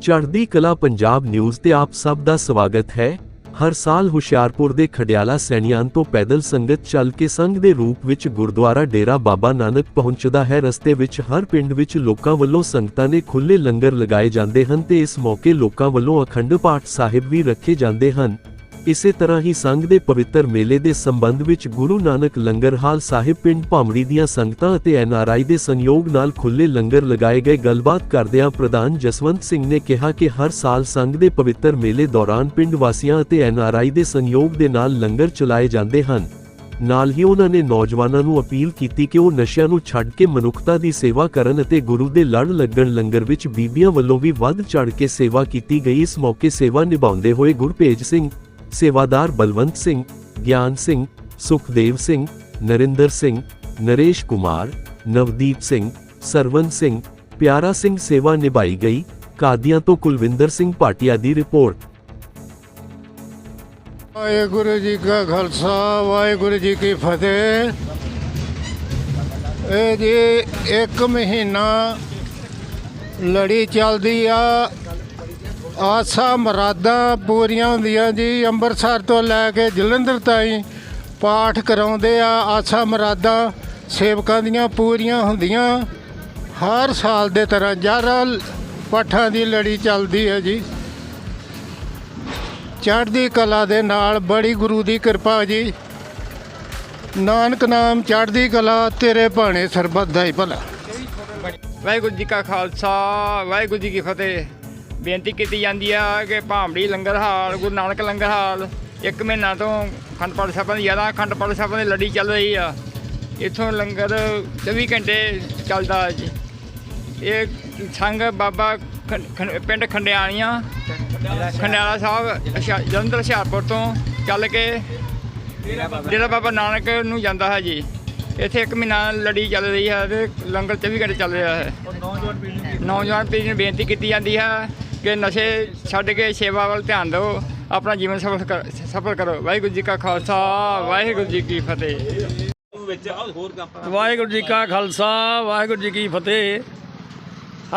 ਚੜ੍ਹਦੀ ਕਲਾ ਪੰਜਾਬ ਨਿਊਜ਼ ਤੇ ਆਪ ਸਭ ਦਾ ਸਵਾਗਤ ਹੈ। ਹਰ ਸਾਲ ਹੁਸ਼ਿਆਰਪੁਰ ਦੇ ਖਡਿਆਲਾ ਸੈਣੀਆਂ ਤੋਂ ਪੈਦਲ ਸੰਗਤ ਚੱਲ ਕੇ ਸੰਘ ਦੇ ਰੂਪ ਵਿੱਚ ਗੁਰਦੁਆਰਾ ਡੇਰਾ ਬਾਬਾ ਨਾਨਕ ਪਹੁੰਚਦਾ ਹੈ। ਰਸਤੇ ਵਿੱਚ ਹਰ ਪਿੰਡ ਵਿੱਚ ਲੋਕਾਂ ਵੱਲੋਂ ਸੰਗਤਾਂ ਨੇ ਖੁੱਲੇ ਲੰਗਰ ਲਗਾਏ ਜਾਂਦੇ ਹਨ ਤੇ ਇਸ ਮੌਕੇ ਲੋਕਾਂ ਵੱਲੋਂ ਅਖੰਡ ਪਾਠ ਸਾਹਿਬ ਵੀ ਰੱਖੇ ਜਾਂਦੇ ਹਨ। ਇਸੇ ਤਰ੍ਹਾਂ ਹੀ ਸੰਘ ਦੇ ਪਵਿੱਤਰ ਮੇਲੇ ਦੇ ਸੰਬੰਧ ਵਿੱਚ ਗੁਰੂ ਨਾਨਕ ਲੰਗਰ ਹਾਲ ਸਾਹਿਬ ਪਿੰਡ ਭਾਮੜੀ ਦੀਆਂ ਸੰਗਤਾਂ ਅਤੇ ਐਨਆਰਆਈ ਦੇ ਸੰਯੋਗ ਨਾਲ ਖੁੱਲੇ ਲੰਗਰ ਲਗਾਏ ਗਏ ਗੱਲਬਾਤ ਕਰਦਿਆਂ ਪ੍ਰਧਾਨ ਜਸਵੰਤ ਸਿੰਘ ਨੇ ਕਿਹਾ ਕਿ ਹਰ ਸਾਲ ਸੰਘ ਦੇ ਪਵਿੱਤਰ ਮੇਲੇ ਦੌਰਾਨ ਪਿੰਡ ਵਾਸੀਆਂ ਅਤੇ ਐਨਆਰਆਈ ਦੇ ਸੰਯੋਗ ਦੇ ਨਾਲ ਲੰਗਰ ਚਲਾਏ ਜਾਂਦੇ ਹਨ। ਨਾਲ ਹੀ ਉਹਨਾਂ ਨੇ ਨੌਜਵਾਨਾਂ ਨੂੰ ਅਪੀਲ ਕੀਤੀ ਕਿ ਉਹ ਨਸ਼ਿਆਂ ਨੂੰ ਛੱਡ ਕੇ ਮਨੁੱਖਤਾ ਦੀ ਸੇਵਾ ਕਰਨ ਅਤੇ ਗੁਰੂ ਦੇ ਲੜ ਲੱਗਣ ਲੰਗਰ ਵਿੱਚ ਬੀਬੀਆਂ ਵੱਲੋਂ ਵੀ ਵੱਧ ਚੜ੍ਹ ਕੇ ਸੇਵਾ ਕੀਤੀ ਗਈ। ਇਸ ਮੌਕੇ ਸੇਵਾ ਨਿਭਾਉਂਦੇ ਹੋਏ ਗੁਰਪੇਜ ਸਿੰਘ ਸੇਵਾਦਾਰ ਬਲਵੰਤ ਸਿੰਘ ਗਿਆਨ ਸਿੰਘ ਸੁਖਦੇਵ ਸਿੰਘ ਨਰਿੰਦਰ ਸਿੰਘ ਨਰੇਸ਼ ਕੁਮਾਰ ਨਵਦੀਪ ਸਿੰਘ ਸਰਵਨ ਸਿੰਘ ਪਿਆਰਾ ਸਿੰਘ ਸੇਵਾ ਨਿਭਾਈ ਗਈ ਕਾਦੀਆਂ ਤੋਂ ਕੁਲਵਿੰਦਰ ਸਿੰਘ ਭਾਟੀਆ ਦੀ ਰਿਪੋਰਟ ਵਾਹਿਗੁਰੂ ਜੀ ਕਾ ਖਾਲਸਾ ਵਾਹਿਗੁਰੂ ਜੀ ਕੀ ਫਤਿਹ ਇਹ ਜੀ ਇੱਕ ਮਹੀਨਾ ਲੜੀ ਚੱਲਦੀ ਆ ਆਸਾ ਮਰਾਦਾਂ ਪੂਰੀਆਂ ਹੁੰਦੀਆਂ ਜੀ, ਅੰਮ੍ਰਿਤਸਰ ਤੋਂ ਲੈ ਕੇ ਜਲੰਧਰ ਤਾਈਂ ਪਾਠ ਕਰਾਉਂਦੇ ਆ, ਆਸਾ ਮਰਾਦਾਂ ਸੇਵਕਾਂ ਦੀਆਂ ਪੂਰੀਆਂ ਹੁੰਦੀਆਂ। ਹਰ ਸਾਲ ਦੇ ਤਰ੍ਹਾਂ ਜਾਰਾ ਪਾਠਾਂ ਦੀ ਲੜੀ ਚੱਲਦੀ ਹੈ ਜੀ। ਚੜ੍ਹਦੀ ਕਲਾ ਦੇ ਨਾਲ ਬੜੀ ਗੁਰੂ ਦੀ ਕਿਰਪਾ ਜੀ। ਨਾਨਕ ਨਾਮ ਚੜ੍ਹਦੀ ਕਲਾ, ਤੇਰੇ ਭਾਣੇ ਸਰਬੱਤ ਦਾ ਹੀ ਭਲਾ। ਵਾਹਿਗੁਰੂ ਜੀ ਕਾ ਖਾਲਸਾ, ਵਾਹਿਗੁਰੂ ਜੀ ਕੀ ਫਤਿਹ। ਬੇਨਤੀ ਕੀਤੀ ਜਾਂਦੀ ਆ ਕਿ ਭਾਂਬੜੀ ਲੰਗਰ ਹਾਲ ਗੁਰੂ ਨਾਨਕ ਲੰਗਰ ਹਾਲ ਇੱਕ ਮਹੀਨਾ ਤੋਂ ਅਖੰਡ ਪਾਠ ਸਾਹਿਬਾਂ ਦੀ ਜ਼ਿਆਦਾ ਅਖੰਡ ਪਾਠ ਸਾਹਿਬਾਂ ਦੀ ਲੜੀ ਚੱਲ ਰਹੀ ਆ। ਇੱਥੋਂ ਲੰਗਰ 24 ਘੰਟੇ ਚੱਲਦਾ ਜੀ ਇਹ ਸੰਘ ਬਾਬਾ ਪਿੰਡ ਖੰਡਿਆਣੀਆਂ ਖੰਡਿਆਲਾ ਸਾਹਿਬ ਜਲੰਧਰ ਹੁਸ਼ਿਆਰਪੁਰ ਤੋਂ ਚੱਲ ਕੇ ਡੇਰਾ ਬਾਬਾ ਨਾਨਕ ਨੂੰ ਜਾਂਦਾ ਹੈ ਜੀ। ਇੱਥੇ ਇੱਕ ਮਹੀਨਾ ਲੜੀ ਚੱਲ ਰਹੀ ਹੈ ਤੇ ਲੰਗਰ 24 ਘੰਟੇ ਚੱਲ ਰਿਹਾ ਹੈ। ਨੌਜਵਾਨ ਪੀੜ੍ਹੀ ਨੂੰ ਬੇਨਤੀ ਕੀਤੀ ਜਾਂਦੀ ਹੈ ਕਿ ਨਸ਼ੇ ਛੱਡ ਕੇ ਸੇਵਾ ਵੱਲ ਧਿਆਨ ਦਿਓ, ਆਪਣਾ ਜੀਵਨ ਸਫਲ ਕਰ- ਸਫਲ ਕਰੋ। ਵਾਹਿਗੁਰੂ ਜੀ ਕਾ ਖਾਲਸਾ, ਵਾਹਿਗੁਰੂ ਜੀ ਕੀ ਫਤਿਹ। ਵਾਹਿਗੁਰੂ ਜੀ ਕਾ ਖਾਲਸਾ, ਵਾਹਿਗੁਰੂ ਜੀ ਕੀ ਫਤਿਹ।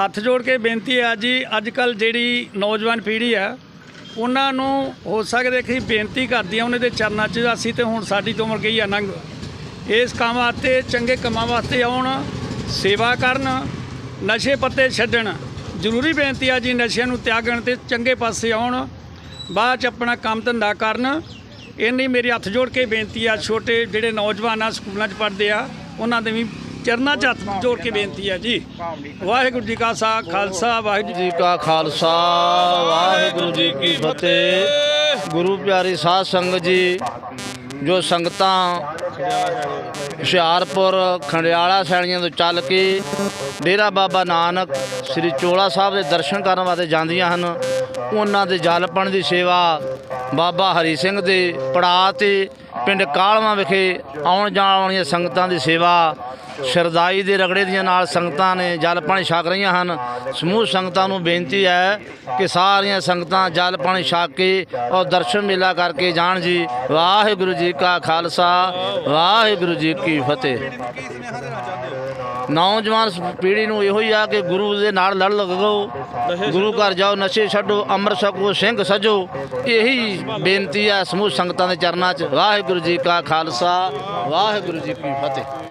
ਹੱਥ ਜੋੜ ਕੇ ਬੇਨਤੀ ਹੈ ਜੀ ਅੱਜ ਕੱਲ ਜਿਹੜੀ ਨੌਜਵਾਨ ਪੀੜ੍ਹੀ ਆ ਉਹਨਾਂ ਨੂੰ ਹੋ ਸਕਦਾ ਕਿ ਬੇਨਤੀ ਕਰਦੀ ਆ, ਉਹਨਾਂ ਦੇ ਚਰਨਾਂ 'ਚ ਅਸੀਂ ਤੇ ਹੁਣ ਸਾਡੀ ਤੋਂ ਉਮਰ ਗਈ ਆ ਨੰਗ। ਇਸ ਕੰਮ ਵਾਸਤੇ, ਚੰਗੇ ਕੰਮਾਂ ਵਾਸਤੇ ਆਉਣ, ਸੇਵਾ ਕਰਨ, ਨਸ਼ੇ ਪੱਤੇ ਛੱਡਣ। ਜ਼ਰੂਰੀ ਬੇਨਤੀ ਆ ਜੀ ਨਸ਼ਿਆਂ ਨੂੰ ਤਿਆਗਣ ਤੇ ਚੰਗੇ ਪਾਸੇ ਆਉਣ ਬਾਅਦ ਚ ਆਪਣਾ ਕੰਮ ਧੰਦਾ ਕਰਨ। ਇੰਨੀ ਮੇਰੀ ਹੱਥ ਜੋੜ ਕੇ ਬੇਨਤੀ ਆ ਛੋਟੇ ਜਿਹੜੇ ਨੌਜਵਾਨ ਆ ਸਕੂਲਾਂ 'ਚ ਪੜ੍ਹਦੇ ਆ ਉਹਨਾਂ ਦੇ ਵੀ ਚਰਨਾਂ 'ਚ ਹੱਥ ਜੋੜ ਕੇ ਬੇਨਤੀ ਆ ਜੀ। ਵਾਹਿਗੁਰੂ ਜੀ ਕਾ ਸਾ ਖਾਲਸਾ ਵਾਹਿਗੁਰੂ ਜੀ ਕਾ ਖਾਲਸਾ ਵਾਹਿਗੁਰੂ ਜੀ ਕੀ ਫਤਿਹ। ਗੁਰੂ ਪਿਆਰੀ ਸਾਧ ਸੰਗਤ ਜੀ ਜੋ ਸੰਗਤਾਂ ਹੁਸ਼ਿਆਰਪੁਰ, ਖੰਡਿਆਲਾ ਸੈਣੀਆਂ ਤੋਂ ਚੱਲ ਕੇ ਡੇਰਾ ਬਾਬਾ ਨਾਨਕ, ਸ੍ਰੀ ਚੋਲਾ ਸਾਹਿਬ ਦੇ ਦਰਸ਼ਨ ਕਰਨ ਵਾਸਤੇ ਜਾਂਦੀਆਂ ਹਨ। ਉਹਨਾਂ ਦੇ ਜਲਪਣ ਦੀ ਸੇਵਾ ਬਾਬਾ ਹਰੀ ਸਿੰਘ ਦੇ ਪੜਾਅ ਤੇ ਪਿੰਡ ਕਾਲਵਾ ਵਿਖੇ ਆਉਣ ਜਾਣ ਵਾਲੀਆਂ ਸੰਗਤਾਂ ਦੀ ਸੇਵਾ ਸ਼ਰਦਾਈ ਦੇ ਰਗੜੇ ਦੀਆਂ ਨਾਲ ਸੰਗਤਾਂ ਨੇ ਜਲ ਪਾਣੀ ਛਕ ਰਹੀਆਂ ਹਨ। ਸਮੂਹ ਸੰਗਤਾਂ ਨੂੰ ਬੇਨਤੀ ਹੈ ਕਿ ਸਾਰੀਆਂ ਸੰਗਤਾਂ ਜਲ ਪਾਣੀ ਛਕ ਕੇ ਔਰ ਦਰਸ਼ਨ ਮੇਲਾ ਕਰਕੇ ਜਾਣ ਜੀ। ਵਾਹਿਗੁਰੂ ਜੀ ਕਾ ਖਾਲਸਾ, ਵਾਹਿਗੁਰੂ ਜੀ ਕੀ ਫਤਿਹ। ਨੌਜਵਾਨ ਪੀੜ੍ਹੀ ਨੂੰ ਇਹੋ ਹੀ ਆ ਕਿ ਗੁਰੂ ਦੇ ਨਾਲ ਲੜ ਲੱਗੋ, ਗੁਰੂ ਘਰ ਜਾਓ, ਨਸ਼ੇ ਛੱਡੋ, ਅੰਮ੍ਰਿਤ ਛਕੋ, ਸਿੰਘ ਸਜੋ। ਇਹੀ ਬੇਨਤੀ ਆ ਸਮੂਹ ਸੰਗਤਾਂ ਦੇ ਚਰਨਾਂ 'ਚ। ਵਾਹਿਗੁਰੂ ਜੀ ਕਾ ਖਾਲਸਾ, ਵਾਹਿਗੁਰੂ ਜੀ ਕੀ ਫਤਿਹ।